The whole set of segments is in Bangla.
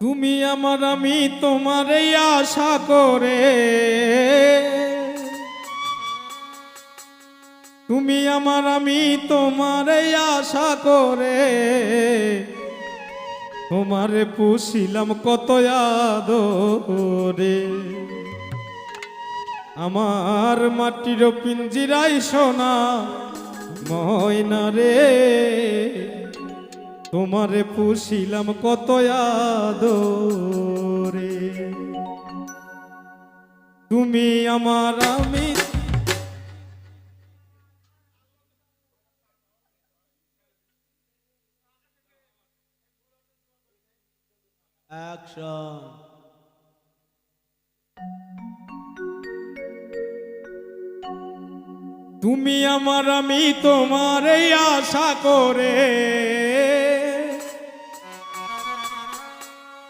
তুমি আমার, আমি তোমার আশা করে। তুমি আমার, আমি তোমার আশা করে। তোমারে পুষিলাম কত আদরে। আমার মাটির পিঞ্জিরাই সোনা, ময়না রে। তোমারে পুষিলাম কত আদরে। তুমি আমার আমি. তুমি আমার আমি তোমার এই আশা করে।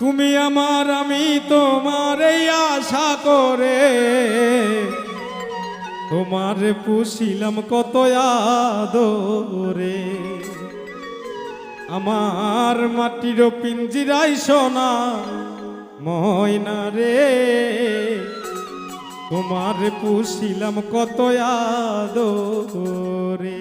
তুমি আমার, আমি তোমার এই আশা করে তোমার পুষিলাম কত আদরে। আমার মাটির পিঞ্জিরাই সোনা ময়না রে, তোমার পুষিলাম কত আদরে।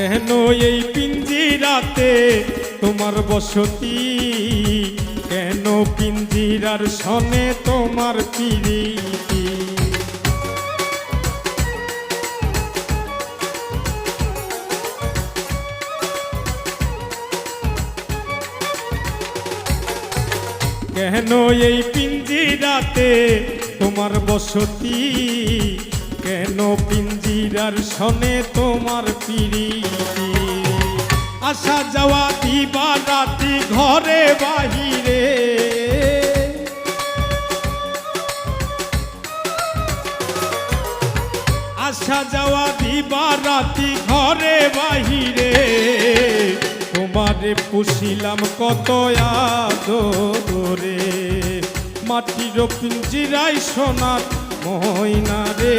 কেন এই পিঞ্জিরাতে তোমার বসতি? কেন পিঞ্জিরার সনে তোমার পিরিতি? কেন এই পিঞ্জিরাতে তোমার বসতি? সনে তোমার পিরিতি। আসা যাওয়া দিবা রাতি ঘরে বাহিরে। আসা যাওয়া দিবা রাতি ঘরে বাহিরে। তোমারে পুষিলাম কত আদরে মাটির পিঞ্জিরাই সোনার ময়না রে।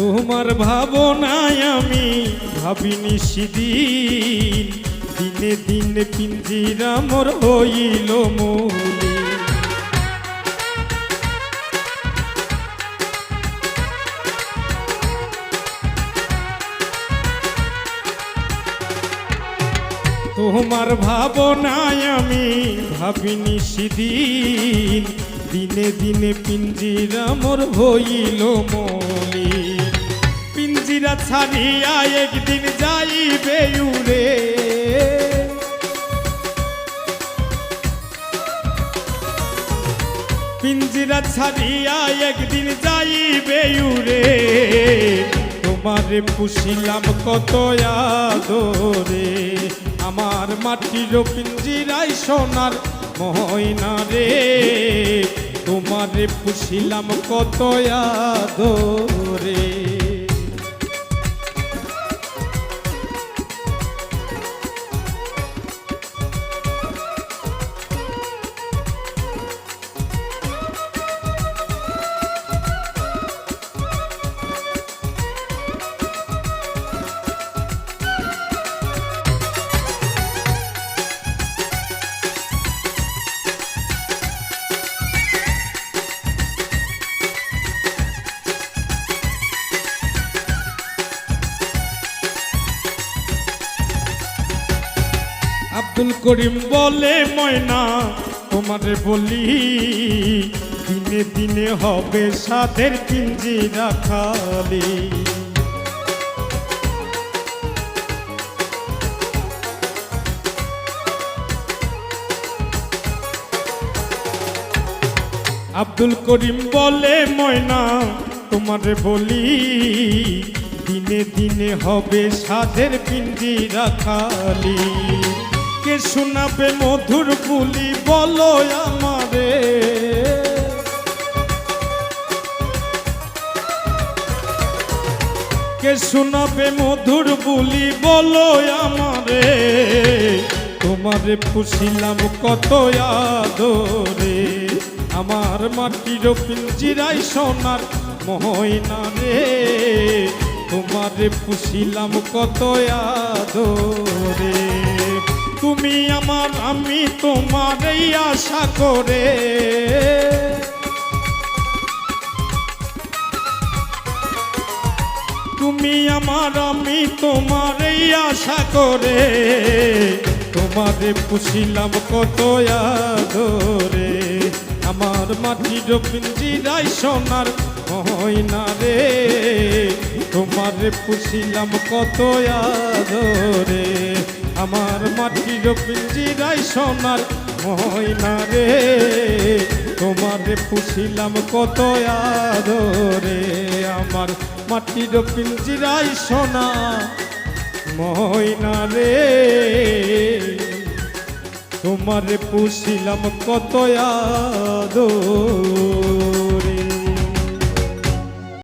তোমার ভাবনায় আমি ভাবিনি সেদিন। দিনে দিনে পিঞ্জিরা মোর হইল মৌলি। তোমার ভাবনায় আমি ভাবিনি সেদিন। দিনে দিনে পিঞ্জিরা মোর হইল মলি। পিঞ্জিরা ছাড়িয়া একদিন যাইবে উড়ে। পিঞ্জিরা ছাড়িয়া একদিন যাইবে উড়ে। তোমারে পুষিলাম কত আদরে। আমার মাটির পিঞ্জিরাই সোনার ময়না রে। তোমারে পুষিলাম কত আদরে। আব্দুল করিম বলে, ময়না, তোমারে বলি, দিনে দিনে হবে সাদের পিঞ্জিরা খালি আব্দুল করিম বলে, ময়না, তোমারে বলি, দিনে দিনে হবে সাদের পিঞ্জিরা খালি কে শোনাবে মধুর বুলি, বলো আমারে। কে শোনাবে মধুর বুলি, বলো আমারে। তোমারে পুষিলাম কত আদরে, আমার মাটির পিঞ্জিরাই সোনার ময়না রে। তোমারে পুষিলাম কত আদরে। তুমি আমার, আমি তোমার এই আশা করে। তুমি আমার, আমি তোমার এই আশা করে। তোমারে পুষিলাম কত আদরে। আমার মাটির পিঞ্জিরাই সোনার ময়না রে। তোমারে পুষিলাম কত আদরে। আমার মাটির পিঞ্জিরাই সোনার ময়না রে। তোমারে পুষিলাম কত আদরে। আমার মাটির পিঞ্জিরাই সোনা ময়না রে। তোমারে পুষিলাম কত আদরে।